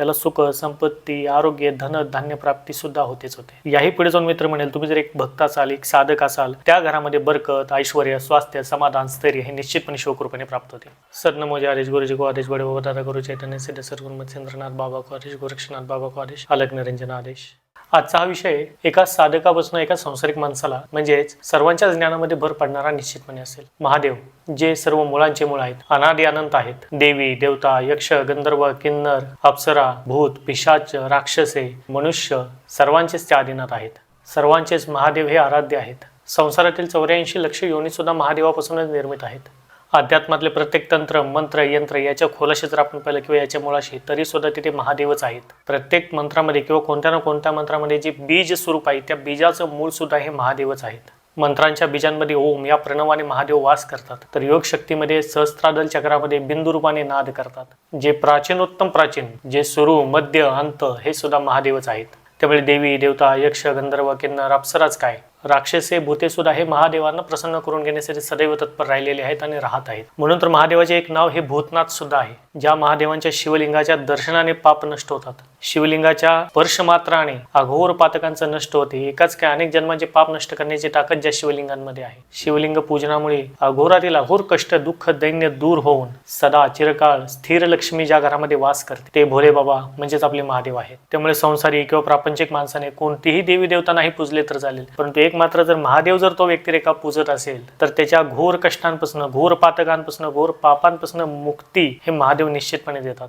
त्याला सुख संपत्ती आरोग्य धन धान्य प्राप्ती सुद्धा होतेच होते. याही पुढे जाऊन मित्र म्हणेल तुम्ही जर एक भक्त असाल एक साधक असाल त्या घरामध्ये बरकत ऐश्वर स्वास्थ्य समाधान स्थैर्य हे निश्चितपणे शिवकृपेने प्राप्त होते. सदनमोजे आदेश गुरुजी को आदेश बडे बाबा दादा गुरु चैतन्य सिद्ध सरगुरुमत सेंद्रनाथ बाबा को आदेश गोरक्षनाथ बाबा को आदेश अलग निरंजन आदेश. आजचा हा विषय एका साधकापासून एका संसारिक माणसाला म्हणजेच सर्वांच्या ज्ञानामध्ये भर पडणारा निश्चितपणे असेल. महादेव जे सर्व मुळांचे मूळ आहेत अनादि अनंत आहेत. देवी देवता यक्ष गंधर्व किन्नर अप्सरा भूत पिशाच राक्षसे मनुष्य सर्वांचेच त्या अधीनात आहेत. सर्वांचेच महादेव हे आराध्य आहेत. संसारातील चौऱ्याऐंशी लक्ष योनी सुद्धा महादेवापासूनच निर्मित आहेत. अध्यात्मातले प्रत्येक तंत्र मंत्र यंत्र याच्या खोलाशी जर आपण पाहिलं किंवा याच्या मुळाशी तरी सुद्धा तिथे महादेवच आहेत. प्रत्येक मंत्रामध्ये किंवा कोणत्या ना कोणत्या मंत्रामध्ये जे बीज स्वरूप आहे त्या बीजाचं मूळ सुद्धा हे महादेवच आहेत. मंत्रांच्या बीजांमध्ये ओम या प्रणवाने महादेव वास करतात. तर योग शक्तीमध्ये सहस्त्रादल चक्रामध्ये बिंदुरूपाने नाद करतात. जे प्राचीनोत्तम प्राचीन जे सुरू मध्य अंत हे सुद्धा महादेवच आहेत. त्यामुळे देवी देवता यक्ष गंधर्व किन्नर अप्सराच काय? राक्षसे भूते सुद्धा हे महादेवांना प्रसन्न करून घेण्यासाठी सदैव तत्पर राहिलेले आहेत आणि राहत आहेत. म्हणून तर महादेवाचे एक नाव हे भूतनाथ सुद्धा आहे ज्या महादेवांच्या शिवलिंगाच्या दर्शनाने पाप नष्ट होतात. शिवलिंगाच्या स्पर्शमात्राने अघोर पातकांचं नष्ट होते. एकाच काय अनेक जन्मांचे पाप नष्ट करण्याची ताकद ज्या शिवलिंगांमध्ये आहे. शिवलिंग पूजनामुळे अघोरातील अघोर कष्ट दुःख दैन्य दूर होऊन सदा चिरकाळ स्थिर लक्ष्मी ज्या घरामध्ये वास करते ते भोले बाबा म्हणजेच आपले महादेव आहेत. त्यामुळे संसारी किंवा प्रापंचिक माणसाने कोणतीही देवी देवता नाही पूजले तर चालेल परंतु एक मात्र जर महादेव जर तो व्यक्तिरेखा पूजत असेल तर त्याच्या घोर कष्टांपासून घोर पातकांपासून घोर पापांपासून मुक्ती हे महादेव निश्चितपणे देतात.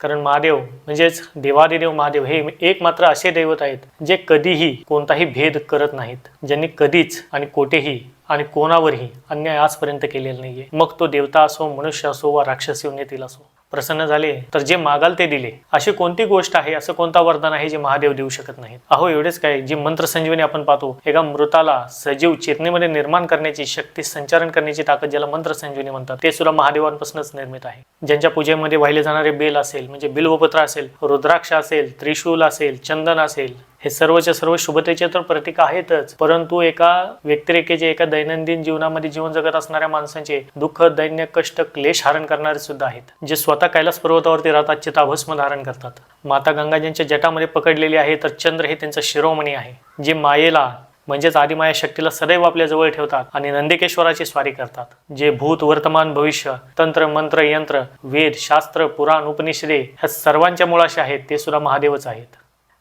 कारण महादेव म्हणजेच देवादिदेव महादेव हे एक मात्र असे दैवत आहेत जे कधीही कोणताही भेद करत नाहीत. ज्यांनी कधीच आणि कोठेही आणि कोणावरही अन्याय आजपर्यंत केलेला नाहीये. मग तो देवता असो मनुष्य असो वा राक्षसी उन्नतील असो. प्रसन्न झाले तर जे मागाल ते दिले. अशी कोणती गोष्ट आहे? असं कोणता वरदान आहे जे महादेव देऊ शकत नाहीत? अहो एवढेच काय? जी मंत्र संजीवनी आपण पाहतो एका मृताला सजीव चेतनेमध्ये निर्माण करण्याची शक्ती संचारण करण्याची ताकद ज्याला मंत्र संजीवनी म्हणतात ते सुद्धा महादेवांपासूनच निर्मित आहे. ज्यांच्या पूजेमध्ये वाहिले जाणारे बेल असेल म्हणजे बिल्वपत्र असेल रुद्राक्ष असेल त्रिशूल असेल चंदन असेल हे सर्वच्या सर्व शुभतेचे तर प्रतीक आहेतच. परंतु एका व्यक्तिरेखेचे एका दैनंदिन जीवनामध्ये जीवन जगत असणाऱ्या माणसांचे दुःख दैन्य कष्ट क्लेश हरण करणारे सुद्धा आहेत जे स्वतः कैलास पर्वतावरती राहतात चिताभस्म धारण करतात. माता गंगा ज्यांच्या जटामध्ये पकडलेली आहे तर चंद्र हे त्यांचं शिरोमणी आहे जे मायेला म्हणजेच आदिमाया शक्तीला सदैव आपल्या जवळ ठेवतात आणि नंदिकेश्वराची स्वारी करतात जे भूत वर्तमान भविष्य तंत्र मंत्र यंत्र वेद शास्त्र पुराण उपनिषदे ह्या सर्वांच्या मुळाशी आहेत ते सुद्धा महादेवच आहेत.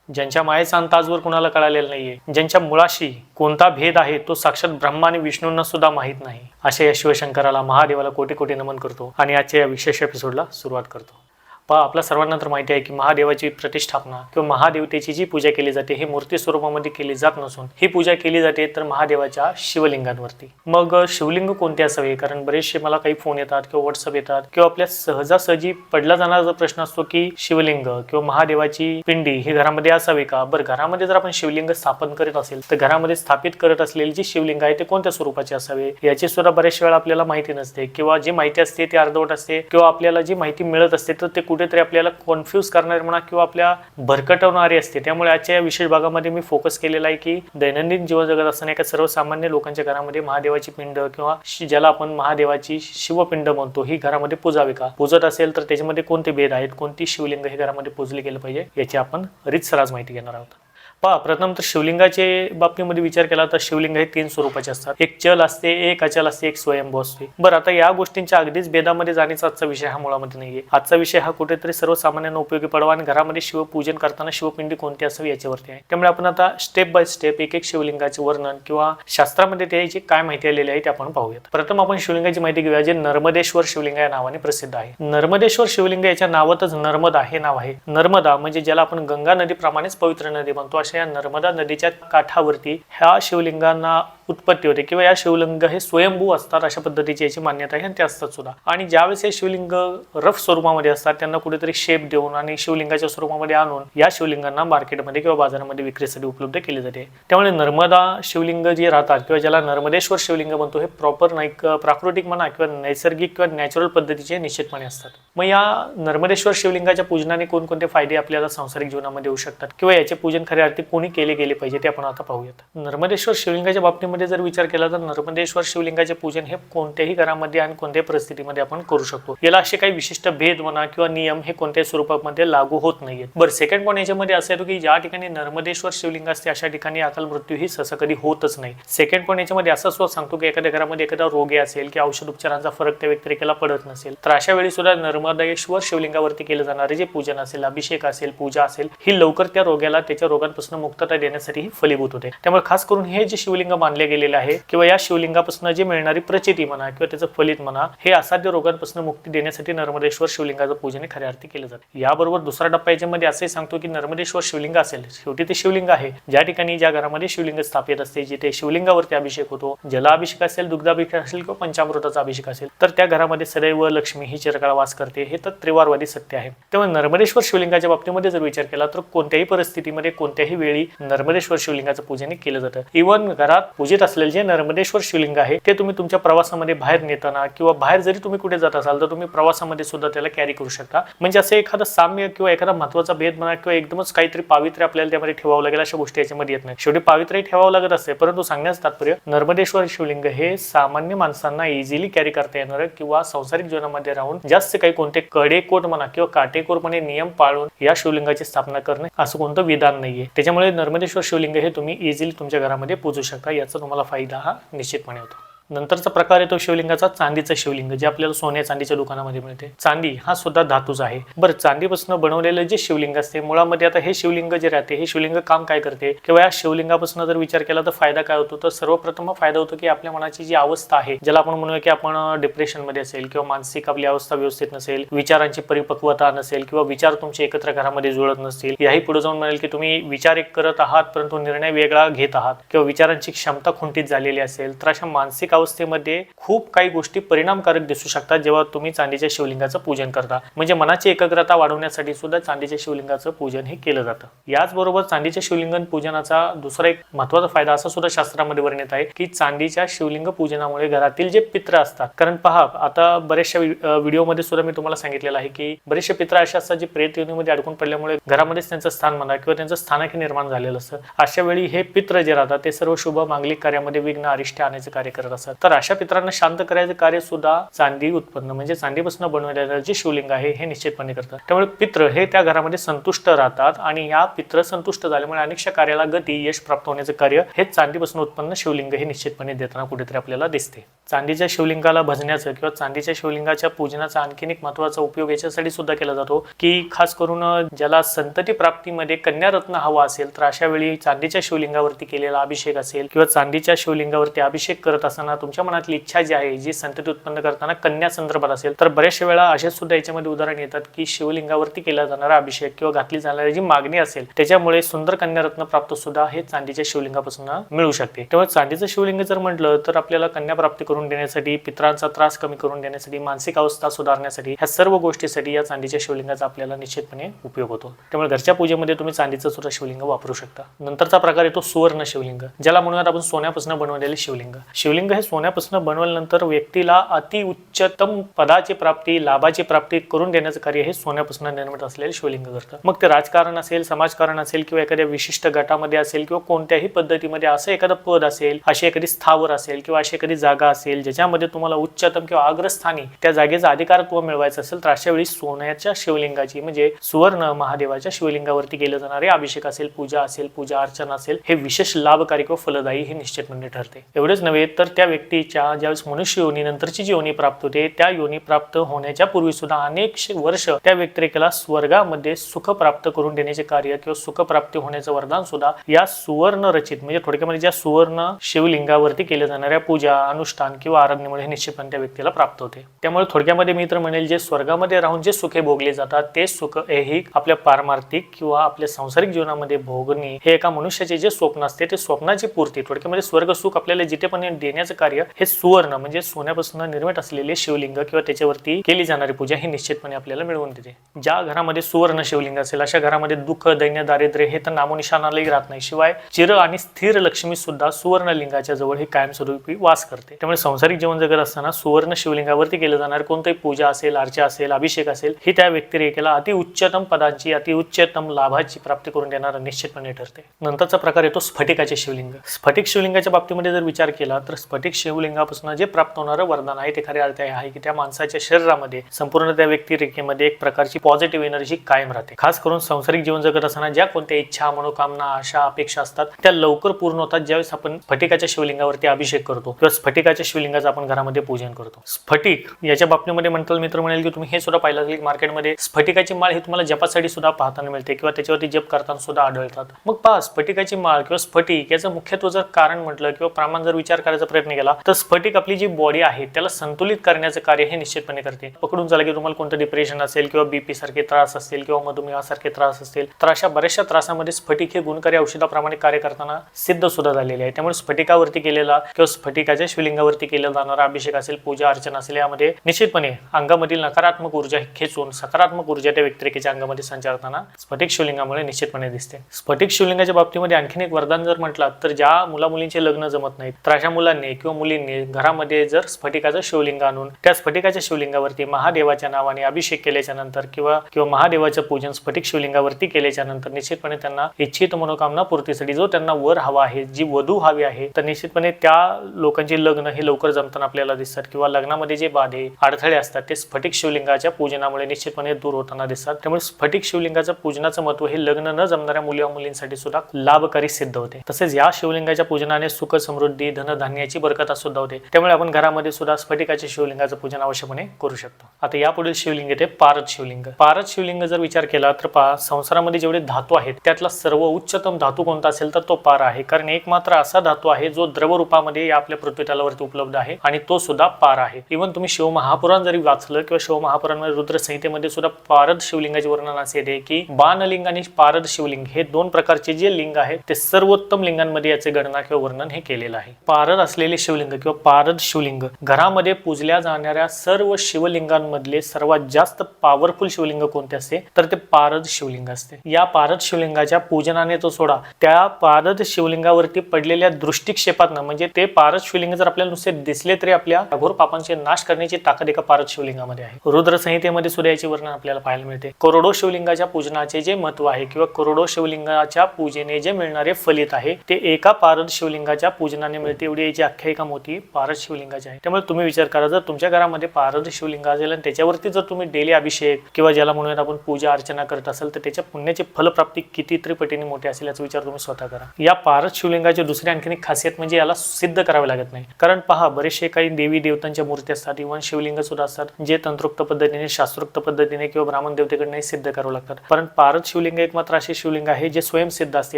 ज्यांच्या मायेचा अंदाजवर कुणाला कळालेला नाहीये. ज्यांच्या मुळाशी कोणता भेद आहे तो साक्षात ब्रह्मा आणि विष्णूंना सुद्धा माहीत नाही. अशा या शिवशंकराला महादेवाला कोटी कोटी नमन करतो आणि आजच्या या विशेष एपिसोडला सुरुवात करतो. पहा आपल्या सर्वांना तर माहिती आहे की महादेवाची प्रतिष्ठापना किंवा महादेवतेची जी पूजा केली जाते हे मूर्ती स्वरूपामध्ये केली जात नसून ही पूजा केली जाते तर महादेवाच्या शिवलिंगांवरती. मग शिवलिंग कोणते असावे? कारण बरेचसे मला काही फोन येतात किंवा व्हॉट्सअप येतात किंवा आपल्या सहजासहजी पडला जाणारा जो प्रश्न असतो की शिवलिंग किंवा महादेवाची पिंडी ही घरामध्ये असावी का? बरं घरामध्ये जर आपण शिवलिंग स्थापन करीत असेल तर घरामध्ये स्थापित करत असलेली जी शिवलिंग आहे ते कोणत्या स्वरूपाचे असावे? याची सुद्धा बऱ्याच वेळा आपल्याला माहिती नसते किंवा जी माहिती असते ती अर्धवट असते किंवा आपल्याला जी माहिती मिळत असते तर ते कुठेतरी आपल्याला कॉन्फ्यूज करणारे म्हणा किंवा आपल्या भरकटवणारी असते. त्यामुळे आजच्या या विशेष भागामध्ये मी फोकस केलेला आहे की दैनंदिन जीवन जगत असताना एका सर्वसामान्य लोकांच्या घरामध्ये महादेवाची पिंड किंवा ज्याला आपण महादेवाची शिवपिंड म्हणतो ही घरामध्ये पूजावी का? पूजत असेल तर त्याच्यामध्ये कोणते भेद आहेत? कोणती शिवलिंग हे घरामध्ये पूजले गेलं पाहिजे? याची आपण रितसराज माहिती घेणार आहोत. पहा प्रथम तर शिवलिंगाचे बाबतीमध्ये विचार केला तर शिवलिंग हे तीन स्वरूपाचे असतात. एक चल असते एक अचल असते एक स्वयंभू असते. बरं आता या गोष्टींच्या अगदीच भेदामध्ये जाण्याचा आजचा विषय हा मुळामध्ये नाहीये. आजचा विषय हा कुठेतरी सर्वसामान्यांना उपयोगी पडावा आणि घरामध्ये शिवपूजन करताना शिवपिंडी कोणती असावी याच्यावरती आहे. त्यामुळे आपण आता स्टेप बाय स्टेप एक एक शिवलिंगाचे वर्णन किंवा शास्त्रामध्ये त्याची काय माहिती आलेली आहे ते आपण पाहूयात. प्रथम आपण शिवलिंगाची माहिती घेऊया जे नर्मदेश्वर शिवलिंग या नावाने प्रसिद्ध आहे. नर्मदेश्वर शिवलिंग याच्या नावातच नर्मदा हे नाव आहे. नर्मदा म्हणजे ज्याला आपण गंगा नदीप्रमाणेच पवित्र नदी म्हणतो या नर्मदा नदीच्या काठावरती ह्या शिवलिंगांना उत्पत्ती होते किंवा या शिवलिंग हे स्वयंभू असतात अशा पद्धतीची याची मान्यता आहे आणि ते असतात सुद्धा. आणि ज्यावेळेस हे शिवलिंग रफ स्वरूपामध्ये असतात त्यांना कुठेतरी शेप देऊन आणि शिवलिंगाच्या स्वरूपामध्ये आणून या शिवलिंगांना मार्केटमध्ये किंवा बाजारामध्ये विक्रीसाठी उपलब्ध केले जाते. त्यामुळे नर्मदा शिवलिंग जे राहतात किंवा ज्याला नर्मदेश्वर शिवलिंग म्हणतो हे प्रॉपर नाईक प्राकृतिक म्हणा किंवा नैसर्गिक किंवा नॅचरल पद्धतीचे निश्चितपणे असतात. मग या नर्मदेश्वर शिवलिंगाच्या पूजनाने कोणकोणते फायदे आपल्याला सांसारिक जीवनामध्ये होऊ शकतात? किंवा याचे पूजन खऱ्या अर्थी ते कोणी केले गेले पाहिजे ते आपण आता पाहूयात. नर्मदेश्वर शिवलिंगाच्या बाबतीमध्ये जर विचार केला तर नर्मदेश्वर शिवलिंगाचे पूजन हे कोणत्याही घरामध्ये आणि कोणत्याही परिस्थितीमध्ये आपण करू शकतो. याला असे काही विशिष्ट भेद म्हणा किंवा नियम हे कोणत्याही स्वरूपामध्ये लागू होत नाहीये बरं सेकंड पॉईंट याच्यामध्ये असं येतो की ज्या ठिकाणी नर्मदेश्वर शिवलिंग असते अशा ठिकाणी अकाल मृत्यू ही सहसा कधी होतच नाही. सेकंड पॉईंट याच्यामध्ये असं सुद्धा सांगतो की एखाद्या घरामध्ये एखादा रोगी असेल की औषध उपचारांचा फरक त्या व्यक्तिरेखेला पडत नसेल तर अशा वेळी सुद्धा नर्मदेश्वर शिवलिंगावरती केलं जाणारे जे पूजन असेल अभिषेक असेल पूजा असेल ही लवकर त्या रोग्याला त्याच्या रोगांपासून मुक्तता देण्यासाठी ही फलीभूत होते. त्यामुळे खास करून हे जे शिवलिंग मानले गेलेले आहे किंवा या शिवलिंगापासून जी मिळणारी प्रचिती म्हणा किंवा त्याचं फलित म्हणा हे असाध्य रोगांपासून मुक्ती देण्यासाठी नर्मदेश्वर शिवलिंगाचं पूजन हे खऱ्या अर्थी केलं जातं. याबरोबर दुसरा टप्पा याच्यामध्ये असंही सांगतो की नर्मदेश्वर शिवलिंग असेल शेवटी ते शिवलिंग आहे. ज्या ठिकाणी ज्या घरामध्ये शिवलिंग स्थापित असते जिथे शिवलिंगावरती अभिषेक होतो जलाभिषेक असेल दुग्धाभिषेक असेल किंवा पंचामृताचा अभिषेक असेल तर त्या घरामध्ये सदैव लक्ष्मी ही चिरकाळ वास करते हे तर त्रिवारवादी सत्य आहे. तेव्हा नर्मदेश्वर शिवलिंगाच्या बाबतीमध्ये जर विचार केला तर कोणत्याही परिस्थितीमध्ये कोणत्याही वेळी नर्मदेश्वर शिवलिंगाचं पूजन केलं जातं. इव्हन घरात पूजित असलेले जे नर्मदेश्वर शिवलिंग आहे ते तुम्ही तुमच्या प्रवासामध्ये बाहेर नेताना किंवा बाहेर जरी तुम्ही कुठे जात असाल तर तुम्ही प्रवासामध्ये सुद्धा त्याला कॅरी करू शकता. म्हणजे असं एखादं साम्य किंवा एखादा महत्त्वाचा भेद म्हणा किंवा एकदमच काहीतरी पावित्र्य आपल्याला त्यामध्ये ठेवावं लागेल अशा गोष्टी याच्यामध्ये येत नाही. शेवटी पावित्र्य ठेवावं लागत असते परंतु सांगण्याचं तात्पर्य नर्मदेश्वर शिवलिंग हे सामान्य माणसांना इझिली कॅरी करता येणार किंवा संसारिक जीवनामध्ये राहून जास्त काही कोणते कडेकोट म्हणा किंवा काटेकोरपणे नियम पाळून या शिवलिंगाची स्थापना करणे असं कोणतं विधान नाहीये. त्याच्यामुळे नर्मदेश्वर शिवलिंग हे तुम्ही इझिली तुमच्या घरामध्ये पूजू शकता याचा तुम्हाला फायदा हा निश्चितपणे होतो. नंतरचा प्रकार येतो शिवलिंगाचा चांदीचं शिवलिंग जे आपल्याला सोन्या चांदीच्या दुकानामध्ये मिळते. चांदी हा सुद्धा धातूच आहे. बरं चांदीपासून बनवलेलं जे शिवलिंग असते मुळामध्ये आता हे शिवलिंग जे राहते हे शिवलिंग काम काय करते? किंवा या शिवलिंगापासून जर विचार केला तर फायदा काय होतो? तर सर्वप्रथम फायदा होतो की आपल्या मनाची जी अवस्था आहे ज्याला आपण म्हणूया की आपण डिप्रेशनमध्ये असेल किंवा मानसिक आपली अवस्था व्यवस्थित नसेल विचारांची परिपक्वता नसेल किंवा विचार तुमचे एकत्र घरामध्ये जुळत नसतील याही पुढे जाऊन म्हणेल की तुम्ही विचार एक करत आहात परंतु निर्णय वेगळा घेत आहात किंवा विचारांची क्षमता खुंटीत झालेली असेल तर अशा मानसिक अवस्थेमध्ये खूप काही गोष्टी परिणामकारक दिसू शकतात जेव्हा तुम्ही चांदीच्या शिवलिंगाचं पूजन करता. म्हणजे मनाची एकाग्रता वाढवण्यासाठी सुद्धा चांदीच्या शिवलिंगाचं पूजन हे केलं जातं. याचबरोबर चांदीच्या शिवलिंगन पूजनाचा दुसरा एक महत्त्वाचा फायदा असा सुद्धा शास्त्रामध्ये वर्णित आहे की चांदीच्या शिवलिंग पूजनामुळे घरातील जे पित्र असतात. कारण पहा आता बऱ्याचशा व्हिडिओमध्ये सुद्धा मी तुम्हाला सांगितलेलं आहे की बरेचसे पित्र असे असतात जे प्रेत योनीमध्ये अडकून पडल्यामुळे घरामध्येच त्यांचं स्थान म्हणा किंवा त्यांचं स्थानक हे निर्माण झालेलं असतं. अशा वेळी हे पित्र जे राहतात ते सर्व शुभ मांगलिक कार्यामध्ये विघ्न अरिष्ट आणायचं कार्य करत असतात. तर अशा पित्रांना शांत करायचं कार्य सुद्धा चांदी उत्पन्न म्हणजे चांदीपासून बनवलेलं जे शिवलिंग आहे हे निश्चितपणे करतात त्यामुळे पित्र हे त्या घरामध्ये संतुष्ट राहतात आणि या पित्र संतुष्ट झाल्यामुळे अनेकशा कार्याला गती यश प्राप्त होण्याचं कार्य हे चांदीपासून उत्पन्न शिवलिंग हे निश्चितपणे देताना कुठेतरी आपल्याला दिसते. चांदीच्या शिवलिंगाला भजण्याचं किंवा चांदीच्या शिवलिंगाच्या पूजनाचा आणखीन एक महत्त्वाचा उपयोग याच्यासाठी सुद्धा केला जातो की खास करून ज्याला संतती प्राप्तीमध्ये कन्यारत्न हवा असेल तर अशा वेळी चांदीच्या शिवलिंगावरती केलेला अभिषेक असेल किंवा चांदीच्या शिवलिंगावरती अभिषेक करत असताना तुमच्या मनातली इच्छा जी आहे जी संतती उत्पन्न करताना कन्या संदर्भात असेल तर बऱ्याचशा वेळा असे सुद्धा याच्यामध्ये उदाहरण येतात की शिवलिंगावरती केला जाणारा अभिषेक किंवा घातली जाणारी जी मागणी असेल त्याच्यामुळे सुंदर कन्यारत्न प्राप्त सुद्धा हे चांदीच्या शिवलिंगापासून मिळू शकते. तेव्हा चांदीचं शिवलिंग जर म्हटलं तर आपल्याला कन्या प्राप्ती करून देण्यासाठी पित्रांचा त्रास कमी करून देण्यासाठी मानसिक अवस्था सुधारण्यासाठी ह्या सर्व गोष्टीसाठी या चांदीच्या शिवलिंगाचा आपल्याला निश्चितपणे उपयोग होतो. त्यामुळे घरच्या पूजेमध्ये तुम्ही चांदीचं सुद्धा शिवलिंग वापरू शकता. नंतरचा प्रकार येतो सुवर्ण शिवलिंग ज्याला म्हणूयात आपण सोन्यापासून बनवलेले शिवलिंग. शिवलिंग हे सोन्यापासून बनवल्यानंतर व्यक्तीला अति उच्चतम पदाची प्राप्ती लाभाची प्राप्ती करून देण्याचं कार्य हे सोन्यापासून निर्मित असलेले शिवलिंग करतं मग ते राजकारण असेल समाजकारण असेल किंवा एखाद्या विशिष्ट गटामध्ये असेल किंवा कोणत्याही पद्धतीमध्ये असं एखादं पद असेल अशी एखादी स्थावर असेल किंवा अशी एखादी जागा असेल ज्याच्यामध्ये तुम्हाला उच्चतम किंवा अग्रस्थानी त्या जागेचा अधिकारत्व मिळवायचं असेल तर अशा वेळी सोन्याच्या शिवलिंगाची म्हणजे सुवर्ण महादेवाच्या शिवलिंगावरती केलं जाणारे अभिषेक असेल पूजा असेल पूजा अर्चना असेल हे विशेष लाभकारी किंवा फलदायी हे निश्चितपणे ठरते. एवढेच नव्हे तर त्या व्यक्तीच्या ज्यावेळेस मनुष्य योनी नंतरची जी योनी प्राप्त होते त्या योनी प्राप्त होण्याच्या पूर्वी सुद्धा अनेक वर्ष त्या व्यक्तिरेखेला स्वर्गामध्ये सुख प्राप्त करून देण्याचे कार्य किंवा सुख प्राप्ती होण्याचं वरदान सुद्धा या सुवर्ण रचित म्हणजे थोडक्यामध्ये ज्या सुवर्ण शिवलिंगावरती केल्या जाणाऱ्या पूजा अनुष्ठान किंवा आराधनेमुळे हे निश्चितपणे त्या व्यक्तीला प्राप्त होते. त्यामुळे थोडक्यामध्ये मी तर म्हणेल जे स्वर्गामध्ये राहून जे सुखे भोगले जातात ते सुख हे आपल्या पारमार्थिक किंवा आपल्या सांसारिक जीवनामध्ये भोगणे हे एका मनुष्याचे जे स्वप्न असते ते स्वप्नाची पूर्ती थोडक्यामध्ये स्वर्ग सुख आपल्याला जिथे पण देण्याचं कार्य हे सुवर्ण म्हणजे सोन्यापासून निर्मित असलेले शिवलिंग किंवा त्याच्यावरती केली जाणारी पूजा ही निश्चितपणे आपल्याला मिळवून देते. ज्या घरामध्ये सुवर्ण शिवलिंग असेल अशा घरामध्ये दुःख दैन्य दारिद्र्य हे तर नामोनिशानालाही राहत नाही. शिवाय चिर आणि स्थिर लक्ष्मी सुद्धा सुवर्ण लिंगाच्या जवळ हे कायमस्वरूपी वास करते. त्यामुळे संसारिक जीवन जगत असताना सुवर्ण शिवलिंगावरती केलं जाणार कोणतीही पूजा असेल अर्चा असेल अभिषेक असेल ही त्या व्यक्तिरेखेला अति उच्चतम पदांची अति उच्चतम लाभाची प्राप्ती करून देणारा निश्चितपणे ठरते. नंतरचा प्रकार येतो स्फटिकाचे शिवलिंग. स्फटिक शिवलिंगाच्या बाबतीमध्ये जर विचार केला तर स्फटिक शिवलिंगापासून जे प्राप्त होणारं वरदान आहे ते खऱ्या अर्थ आहे की त्या माणसाच्या शरीरामध्ये संपूर्ण त्या व्यक्तिरेखेमध्ये एक प्रकारची पॉझिटिव्ह एनर्जी कायम राहते. खास करून संसारिक जीवन जगत असताना ज्या कोणत्या इच्छा मनोकामना आशा अपेक्षा असतात त्या लवकर पूर्ण होतात ज्यावेळेस आपण स्फटिकाच्या शिवलिंगावरती अभिषेक करतो किंवा स्फटिकाच्या शिवलिंगाचं आपण घरामध्ये पूजन करतो. स्फटिक याच्या बाबतीमध्ये म्हणताल मित्र म्हणेल की तुम्ही हे सुद्धा पाहिलं असेल की मार्केटमध्ये स्फटिकाची माळ हे तुम्हाला जपासाठी सुद्धा पाहताना मिळते किंवा त्याच्यावरती जप करताना सुद्धा आढळतात. मग पहा स्फटिकाची माळ किंवा स्फटिक याचं मुख्यत्व जर कारण म्हटलं किंवा प्रमाण जर विचार करायचा प्रयत्न केला तर स्फटिक आपली जी बॉडी आहे त्याला संतुलित करण्याचं कार्य हे निश्चितपणे करते. पकडून झालं की तुम्हाला कोणतं डिप्रेशन असेल किंवा बीपी सारखे त्रास असतील किंवा मधुमेहासारखे त्रास असतील तर अशा बऱ्याचशा त्रासामध्ये स्फटिक हे गुणकारी औषधाप्रमाणे कार्य करताना सिद्ध सुद्धा झालेले आहे. त्यामुळे स्फटिकावरती केलेला किंवा स्फटिकाच्या शिवलिंगावरती केला जाणारा अभिषेक असेल पूजा अर्चना असेल यामध्ये निश्चितपणे अंगामधील नकारात्मक ऊर्जा खेचून सकारात्मक ऊर्जा त्या व्यक्तिरेखेच्या अंगामध्ये संचारताना स्फटिक शिवलिंगामुळे निश्चितपणे दिसते. स्फटिक शिवलिंगाच्या बाबतीमध्ये आणखीन एक वरदान जर म्हटलं तर ज्या मुला मुलींचे लग्न जमत नाहीत तर अशा मुलांनी किंवा मुलींनी घरामध्ये जर स्फटिकाचं शिवलिंग आणून त्या स्फटिकाच्या शिवलिंगावरती महादेवाच्या नावाने अभिषेक केल्याच्यानंतर किंवा किंवा महादेवाचं पूजन स्फटिक शिवलिंगावरती केल्याच्यानंतर निश्चितपणे त्यांना इच्छित मनोकामना पूर्तीसाठी जो त्यांना वर हवा आहे जी वधू हवी आहे तर निश्चितपणे त्या लोकांची लग्न हे लवकर जमताना आपल्याला दिसतात किंवा लग्नामध्ये जे बाधे अडथळे असतात ते स्फटिक शिवलिंगाच्या पूजनामुळे निश्चितपणे दूर होताना दिसतात. त्यामुळे स्फटिक शिवलिंगाचं पूजनाचं महत्त्व हे लग्न न जमणाऱ्या मुली व मुलींसाठी सुद्धा लाभकारी सिद्ध होते. तसेच या शिवलिंगाच्या पूजनाने सुख समृद्धी धनधान्याची बरकता सुद्धा होते त्यामुळे आपण घरामध्ये सुद्धा स्फटिकाच्या शिवलिंगाचं पूजन आवश्यकपणे करू शकतो. आता यापुढील शिवलिंग येते पारद शिवलिंग. पारद शिवलिंग जर विचार केला तर पा संसारामध्ये जेवढे धातू आहेत त्यातला सर्व उच्चतम धातू कोणता असेल तर तो पार आहे. कारण एक मात्र असा धातू आहे जो द्रव रूपामध्ये या आपल्या पृथ्वीतलावरती उपलब्ध आहे आणि तो सुद्धा पार आहे. इव्हन तुम्ही शिवमहापुराण जरी वाचलं किंवा शिवमहापुराणमध्ये रुद्र रुद्रसंहितेमध्ये सुद्धा पारद शिवलिंगाचे वर्णन असे येते की बाणलिंग आणि पारद शिवलिंग हे दोन प्रकारचे जे लिंग आहेत ते सर्वोत्तम लिंगांमध्ये याचे गणना किंवा वर्णन हे केलेलं आहे. पारद असलेले शिवलिंग किंवा पारद शिवलिंग घरामध्ये पूजल्या जाणाऱ्या सर्व शिवलिंगांमधले सर्वात जास्त पॉवरफुल शिवलिंग कोणते असते? तर ते पारद शिवलिंग असते. या पारद शिवलिंगाच्या पूजनाने तो सोडा. त्या पारद शिवलिंगावरती पडलेल्या दृष्टिक्षेपातनं म्हणजे ते पारद शिवलिंग जर आपल्याला नुसते दिसले तरी आपल्या अघोर पापांचे नाश करण्याची ताकद एका पारद शिवलिंगामध्ये आहे. रुद्र संहितेमध्ये वर्णन आपल्याला पाहायला मिळते. करोडो शिवलिंगाच्या पूजनाचे जे महत्त्व आहे किंवा करोडो शिवलिंगाच्या पूजेने जे मिळणारे फलित आहे ते एका पारद शिवलिंगाच्या पूजनाने मिळते. एवढी याची एका मोठी पारद शिवलिंगाची आहे. त्यामुळे तुम्ही विचार करा जर तुमच्या घरामध्ये पारद शिवलिंग असेल आणि त्याच्यावरती जर तुम्ही डेली अभिषेक किंवा ज्याला म्हणून आपण पूजा अर्चना करत असेल तर त्याच्या पुण्याची फलप्राप्ती कितीतरी पटीने मोठी असेल याचा विचार तुम्ही स्वतः करा. या पारद शिवलिंगाची दुसरी आणखीन एक खासियत म्हणजे याला सिद्ध करावे लागत नाही. कारण पहा बरेचसे काही देवी देवतांच्या मूर्ती असतात इव्हन शिवलिंग सुद्धा असतात जे तंत्रोक्त पद्धतीने शास्त्रोक्त पद्धतीने किंवा ब्राह्मण देवतेकडे सिद्ध करावं लागतात. कारण पारद शिवलिंग एक मात्र असे शिवलिंग आहे जे स्वयंसिद्ध असते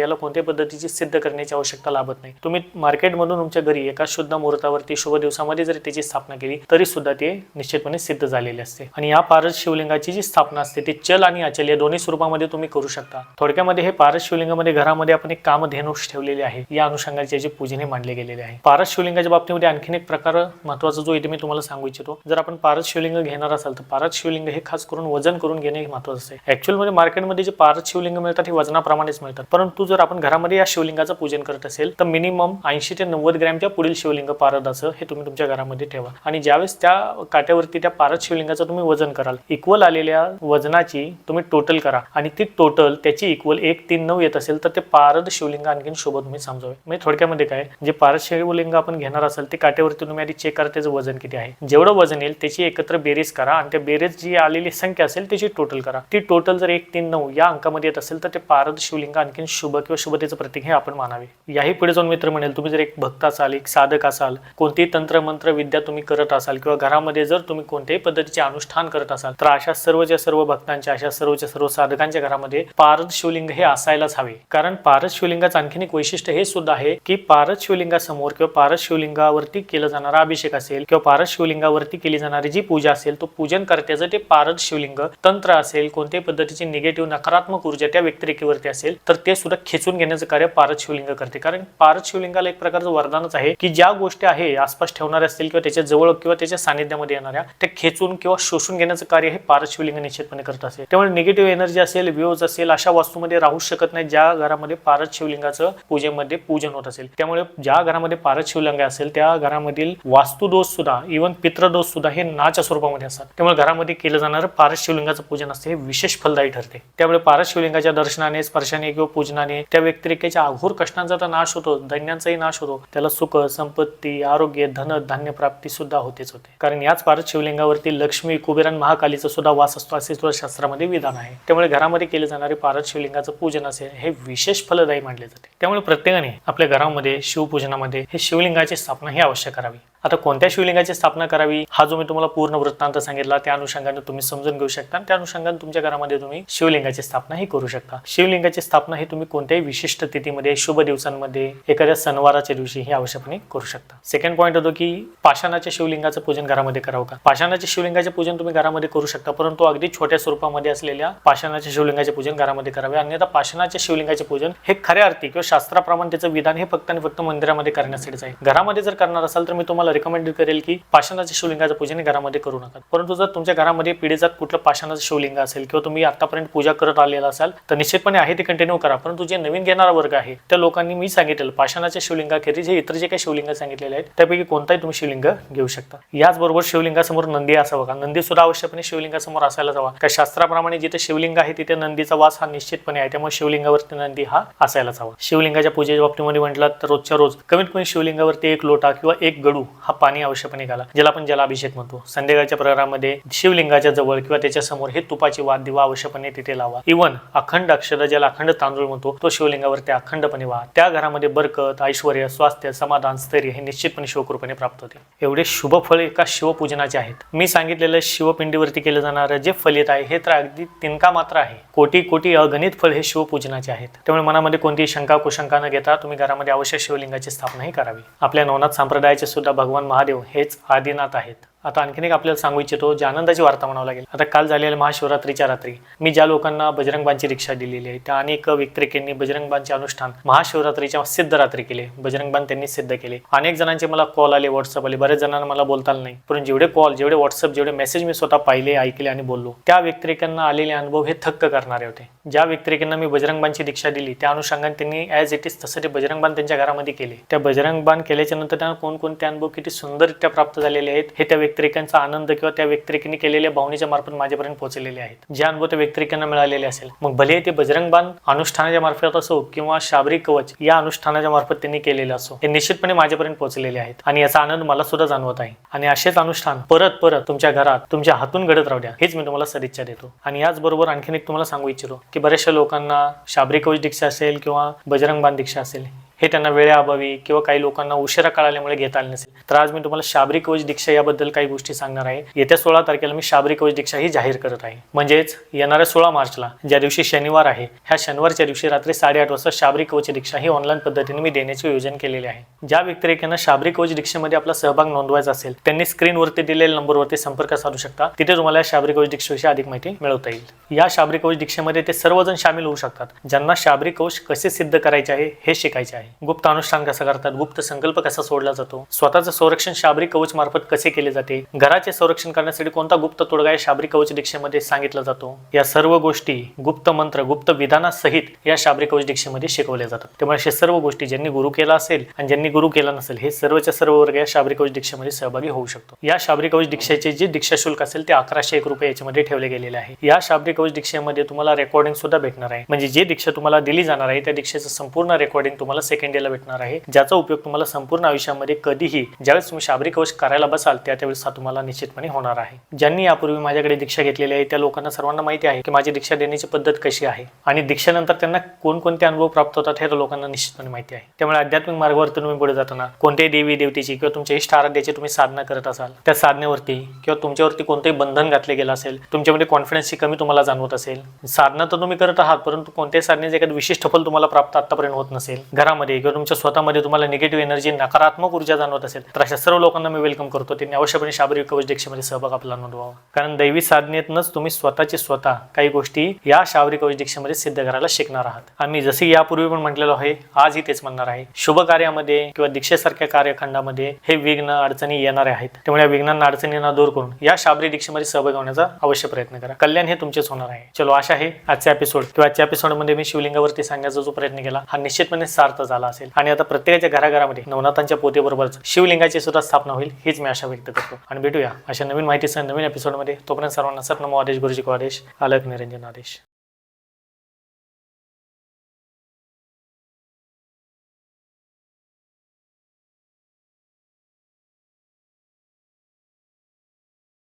याला कोणत्या पद्धतीची सिद्ध करण्याची आवश्यकता लाभत नाही. तुम्ही मार्केटमधून तुमच्या घरी एका शुद्ध मुहूर्तावरती शुभ दिवसामध्ये जरी त्याची स्थापना केली तरी सुद्धा ते निश्चितपणे सिद्ध झालेले असते. आणि या पारद शिवलिंगाची जी स्थापना असते ती चल आणि अचल या दोन्ही स्वरूपामध्ये तुम्ही करू शकता. थोडक्यामध्ये हे पारद शिवलिंगामध्ये घरामध्ये आपण एक कामधेनुष ठेवलेले आहे. या अनुषंगाचे जे पूजने मांडले गेलेले आहे. पारद शिवलिंगाच्या बाबतीमध्ये आणखीन एक प्रकार महत्त्वाचा जो इथे मी तुम्हाला सांगू इच्छितो. जर आपण पारद शिवलिंग घेणार असाल तर पारद शिवलिंग हे खास करून वजन करून घेणे हे महत्वाचं असते. ऍक्च्युअलमध्ये मार्केटमध्ये जे पारद शिवलिंग मिळतात हे वजनाप्रमाणेच मिळतात. परंतु जर आपण घरामध्ये या शिवलिंगाचं पूजन करत असेल तर मिनिमम ऐंशी ते नव्वद ग्रॅमच्या पुढील शिवलिंग पारदाचं हे तुम्ही तुमच्या घरामध्ये ठेवा. आणि ज्यावेळेस त्या काट्यावरती त्या पारद शिवलिंगाचं तुम्ही वजन कराल इक्वल आलेल्या वजनाची तुम्ही टोटल करा. आणि ती टोटल त्याची इक्वल एक तीन नऊ येत असेल तर ते पारद शिवलिंग आणखीन शोभा तुम्ही समजावे. म्हणजे थोडक्यामध्ये काय जे पारद शिवलिंग आपण घेणार असेल ते काट्यावरती तुम्ही आधी चेक करा त्याचं वजन किती आहे. जेवढं वजन येईल त्याची एकत्र बेरीज करा आणि त्या बेरीज जी आलेली संख्या असेल त्याची टोटल करा. ती टोटल जर एक तीन नऊ या अंकामध्ये येत असेल तर ते पारद शिवलिंग आणखीन शुभ किंवा शुभतेचं प्रतीक हे आपण मानावे. याही पुढे जाऊन मित्र म्हणेल तुम्ही जर एक भक्त असाल एक साधक असाल कोणतेही तंत्रमंत्र विद्या तुम्ही करत असाल किंवा घरामध्ये जर तुम्ही कोणत्याही पद्धतीचे अनुष्ठान करत असाल तर अशा सर्वच्या सर्व भक्तांच्या अशा सर्वच्या सर्व साधकांच्या घरामध्ये पारद शिवलिंग हे असायलाच हवे. कारण पारद शिवलिंगाचं आणखीन एक वैशिष्ट्य हे सुद्धा आहे की पारद शिवलिंगासमोर किंवा पारद शिवलिंगावरती केला जाणारा अभिषेक असेल किंवा पारद शिवलिंगावरती केली जाणारी जी पूजा असेल तो पूजन करत्याचं ते पारद शिवलिंग तंत्र असेल कोणत्याही पद्धतीची निगेटिव्ह नकारात्मक ऊर्जा त्या व्यक्तिरेखेवरती असेल तर ते सुद्धा खेचून घेण्याचं कार्य पारद शिवलिंग करते. कारण पारद शिवलिंगाला एक प्रकारचं वरदानच आहे की ज्या गोष्टी आहे आसपास ठेवणाऱ्या असतील किंवा त्याच्याजवळ किंवा त्याच्या सानिध्यामध्ये येणाऱ्या त्या खेचून किंवा शोषून घेण्याचं कार्य हे पारशिवलिंग निश्चितपणे करत असेल. त्यामुळे निगेटिव्ह एनर्जी असेल व्ह्यूज असेल अशा वास्तूमध्ये राहू शकत नाही ज्या घरामध्ये पारस शिवलिंगाचं पूजेमध्ये पूजन होत असेल. त्यामुळे ज्या घरामध्ये पारस शिवलिंग असेल त्या घरामधील वास्तुदोष सुद्धा इव्हन पित्रदोष सुद्धा हे नाच्या स्वरूपामध्ये असतात. त्यामुळे घरामध्ये केलं जाणारं पारस शिवलिंगाचं पूजन असते हे विशेष फलदायी ठरते. त्यामुळे पारस शिवलिंगाच्या दर्शनाने स्पर्शाने किंवा पूजनाने त्या व्यक्तिरेखेच्या अघोर कष्टांचा तर नाश होतो दैन्यांचाही नाश होतो. त्याला सुख संपत्ती आरोग्य धन धान्य प्राप्ती सुद्धा होतेच होते. कारण याच पारस शिवलिंगावरती लक्ष्मी कुबेरान महाकालीचा सुद्धा वास असतो असे सुद्धा शास्त्रामध्ये विधान आहे. त्यामुळे घरामध्ये केले जाणारे पारत शिवलिंगाचं पूजन असेल हे विशेष फलदायी मानले जाते. त्यामुळे प्रत्येकाने आपल्या घरामध्ये शिवपूजनामध्ये हे शिवलिंगाची स्थापना ही अवश्य करावी. आता कोणत्या शिवलिंगाची स्थापना करावी? हा जो मी तुम्हाला पूर्ण वृत्तांत सांगितला त्या अनुषंगाने तुम्ही समजून घेऊ शकता. त्या अनुषंगाने तुमच्या घरामध्ये तुम्ही शिवलिंगाची स्थापना ही करू शकता. शिवलिंगाची स्थापना ही तुम्ही कोणत्याही विशिष्ट तिथीमध्ये शुभ दिवसांमध्ये एखाद्या सणवाराच्या दिवशी ही आवश्यकपणे करू शकता. सेकंड पॉईंट होतो की पाषाणाच्या शिवलिंगाचं पूजन घरामध्ये करावं का? पाषाणाच्या शिवलिंगाचे पूजन तुम्ही घरामध्ये करू शकता परंतु अगदी छोट्या स्वरूपामध्ये असलेल्या पाषाणाच्या शिवलिंगाचे पूजन घरामध्ये करावे. अन्यथा पाषाणाच्या शिवलिंगाचे पूजन हे खऱ्या अर्थी किंवा शास्त्राप्रमाणे त्याचं विधान हे फक्त आणि फक्त मंदिरामध्ये करण्यासाठीच आहे. घरामध्ये जर करणार असाल तर मी तुम्हाला रिकमेंड करेल की पाषाणाच्या शिवलिंगाचं पूजन घरामध्ये करू नका. परंतु जर तुमच्या घरामध्ये पिढीजात कुठलं पाषाणाचं शिवलिंग असेल किंवा तुम्ही आतापर्यंत पूजा करत आलेला असाल तर निश्चितपणे आहे ते कंटिन्यू करा. परंतु जे नवीन घेणारा वर्ग आहे त्या लोकांनी मी सांगितलं पाषाणाच्या शिवलिंगाखेरीज हे इतर जे काही शिवलिंग सांगितलेले आहेत त्यापैकी कोणताही तुम्ही शिवलिंग घेऊ शकता. याचबरोबर शिवलिंगासमोर नंदी असावा का? नंदी सुद्धा आवश्यकपणे शिवलिंगासमोर असायला हवा का शास्त्राप्रमाणे जिथे शिवलिंग आहे तिथे नंदीचा वास हा निश्चितपणे आहे. त्यामुळे शिवलिंगावरती नंदी हा असायलाच हवा. शिवलिंगाच्या पूजेच्या बाबतीमध्ये म्हटलं तर रोजच्या रोज कमीत कमी शिवलिंगावरती एक लोटा किंवा एक गडू हा पाणी आवश्यकपणे घाला ज्याला आपण जलाभिषेक म्हणतो. संध्याकाळच्या प्रकारामध्ये शिवलिंगाच्या जवळ किंवा त्याच्यासमोर हे तुपाची वाद दिवा आवश्यकपणे तिथे लावा. इवन अखंड अक्षर ज्याला अखंड तांदूळ म्हणतो तो शिवलिंगावरती अखंडपणे व्हा. त्या घरामध्ये बरकत ऐश्वर स्वास्थ्य समाधान स्थैर्य हे निश्चितपणे शिवकृपेने प्राप्त होते. एवढे शुभ फळ एका शिवपूजनाचे आहेत. मी सांगितलेलं शिवपिंडीवरती केलं जाणारं जे फलित आहे हे तर अगदी तिनका मात्र आहे. कोटी कोटी अगणित फळ हे शिवपूजनाचे आहेत. त्यामुळे मनामध्ये कोणतीही शंका कुशंका न घेता तुम्ही घरामध्ये अवश्य शिवलिंगाची स्थापनाही करावी. आपल्या नवनाथ संप्रदायाचे सुद्धा भगवान महादेव हेच आदिनाथ आहेत. आता आणखीन एक आपल्याला सांगू इच्छितो जे आनंदाची वार्ता म्हणावं लागेल. आता काल झालेल्या महाशिवरात्रीच्या रात्री मी ज्या लोकांना बजरंगबांची रिक्षा दिलेली आहे त्या अनेक व्यक्तिरेखांनी बजरंगबांचे अनुष्ठान महाशिवरात्रीच्या सिद्ध रात्री केले. बजरंगबान त्यांनी सिद्ध केले. अनेक जणांचे मला कॉल आले व्हॉट्सअप आले. बरेच जणांना मला बोलता नाही. पण जेवढे कॉल जेवढे व्हॉट्सअप जेवढे मेसेज मी स्वतः पाहिले ऐकले आणि बोललो त्या व्यक्तिरेखांना आलेले अनुभव हे थक्क करणारे होते. ज्या व्यक्तिरेखांना मी बजरंगबांची दीक्षा दिली त्या अनुषंगाने त्यांनी ॲज इट इज तसं ते बजरंगबान त्यांच्या घरामध्ये केले. त्या बजरंगबान केल्याच्यानंतर त्यांना कोणकोणते अनुभव किती सुंदररित्या प्राप्त झालेले आहेत हे त्या व्यक्तिरेखांचा आनंद किंवा त्या व्यक्तिरेखेने केलेल्या भावनेच्या मार्फत माझ्यापर्यंत पोहोचलेले आहेत. जे अनुभव त्या व्यक्तिरेखांना मिळालेले असेल. मग भले ते बजरंगबान अनुष्ठानाच्या मार्फत असो किंवा शाबरी कवच या अनुष्ठानाच्या मार्फत त्यांनी केलेलं असो हे निश्चितपणे माझ्यापर्यंत पोहोचलेले आहेत. आणि याचा आनंद मला सुद्धा जाणवत आहे. आणि असेच अनुष्ठान परत परत तुमच्या घरात तुमच्या हातून घडत राहू द्या हेच मी तुम्हाला सदिच्छा देतो. आणि याचबरोबर आणखीन एक तुम्हाला सांगू इच्छितो की बऱ्याचशा लोकांना शाबरी कवच दीक्षा असेल किंवा बजरंगबान दीक्षा असेल हे त्यांना वेळेअभावी किंवा काही लोकांना उशिरा कळाल्यामुळे घेता आले नसेल. तर आज मी तुम्हाला शाबरी कवच दीक्षा याबद्दल काही गोष्टी सांगणार आहे. येत्या सोळा तारखेला मी शाबरी कवच दीक्षा ही जाहीर करत आहे. म्हणजेच येणाऱ्या सोळा मार्चला ज्या दिवशी शनिवार आहे ह्या शनिवारच्या दिवशी रात्री साडेआठ वाजता शाबरी कवच दीक्षा ही ऑनलाईन पद्धतीने मी देण्याचे योजन केलेले आहे. ज्या व्यक्तिरेखांना शाबरी कवच दीक्षेमध्ये आपला सहभाग नोंदवायचा असेल त्यांनी स्क्रीनवरती दिलेल्या नंबरवरती संपर्क साधू शकता. तिथे तुम्हाला या शाबरी कवच दीक्षेविषयी अधिक माहिती मिळवता येईल. या शाबरी कवच दीक्षेमध्ये ते सर्वजण सामील होऊ शकतात ज्यांना शाबरी कवच कसे सिद्ध करायचे आहे हे शिकायचे आहे. गुप्त अनुष्ठान कसं करतात? गुप्त संकल्प कसा सोडला जातो? स्वतःचं संरक्षण शाबरी कवच मार्फत कसे केले जाते? घराचे संरक्षण करण्यासाठी कोणता गुप्त तोडगा या शाबरी कवच दीक्षेमध्ये सांगितला जातो? या सर्व गोष्टी गुप्त मंत्र गुप्त विधानासहित या शाबरी कवच दीक्षेमध्ये शिकवल्या जातात. त्यामुळे अशा सर्व गोष्टी ज्यांनी गुरु केला असेल आणि ज्यांनी गुरु केला नसेल हे सर्वच्या सर्व वर्ग या शाबरी कवच दीक्षेमध्ये सहभागी होऊ शकतो. या शाबरी कवच दीक्षेचे जे दीक्षा शुल्क असेल ते अकराशे एक रुपये याच्यामध्ये ठेवले गेलेले आहे. या शाबरी कवच दीक्षेमध्ये तुम्हाला रेकॉर्डिंग सुद्धा भेटणार आहे. म्हणजे जे दीक्षा तुम्हाला दिली जाणार आहे त्या दीक्षेचं संपूर्ण रेकॉर्डिंग तुम्हाला सेकंड डेला भेटणार आहे ज्याचा उपयोग तुम्हाला संपूर्ण आयुष्यामध्ये कधीही ज्यावेळेस तुम्ही शाबरी कवच करायला बसाल त्या त्यावेळेस हा तुम्हाला निश्चितपणे होणार आहे. ज्यांनी यापूर्वी माझ्याकडे दीक्षा घेतलेली आहे त्या लोकांना सर्वांना माहिती आहे की माझी दीक्षा देण्याची पद्धत कशी आहे आणि दीक्षेनंतर त्यांना कोणकोणते अनुभव प्राप्त होतात हे लोकांना निश्चितपणे माहिती आहे. त्यामुळे आध्यात्मिक मार्गावर तुम्ही पुढे जाताना कोणत्याही देवी देवतेची किंवा तुमच्या इष्ट आराध्याची तुम्ही साधना करत असाल त्या साधनेवरती किंवा तुमच्यावरती कोणतेही बंधन घातले गेलं असेल तुमच्यामध्ये कॉन्फिडन्सची कमी तुम्हाला जाणवत असेल साधना तर तुम्ही करत आहात परंतु कोणत्याही साधनेचे एखादं विशिष्ट फल तुम्हाला प्राप्त आतापर्यंत होत नसेल. घरामध्ये स्वतःमध्ये किंवा तुमच्या स्वतःमध्ये तुम्हाला निगेटिव्ह एनर्जी नकारात्मक ऊर्जा जाणवत असेल तर अशा सर्व लोकांना मी वेलकम करतो. त्यांनी अवश्यपणे शाबरी कवच दीक्षेमध्ये सहभाग आपला नोंदवावा. कारण दैवी साधनेतनच तुम्ही स्वतःचे स्वतः काही गोष्टी या शाबरी कवच दीक्षेमध्ये सिद्ध करायला शिकणार आहात. आम्ही जसे यापूर्वी पण म्हटलेलो आहे आजही तेच म्हणणार आहे. शुभ कार्यामध्ये किंवा दीक्षेसारख्या कार्यखंडामध्ये हे विघ्न अडचणी येणारे आहेत. त्यामुळे या विघ्नांना अडचणींना दूर करून या शाबरी दीक्षेमध्ये सहभाग होण्याचा अवश्य प्रयत्न करा. कल्याण हे तुमचेच होणार आहे. चलो आशा आहे आजचा एपिसोड किंवा आजच्या एपिसोडमध्ये मी शिवलिंगावरती सांगण्याचा जो प्रयत्न केला हा निश्चितपणे सार्थ झाला. असेल. आणि आता प्रत्येकाच्या घराघरामध्ये नवनाथांच्या पोतेबरोबरच शिवलिंगाची सुद्धा स्थापना होईल हीच मी आशा व्यक्त करतो. आणि भेटूया अशा नवीन माहितीसह नवीन एपिसोडमध्ये तोपर्यंत सर्वांना सर नमो आदेश गुरुजी को आदेश अलग निरंजन आदेश.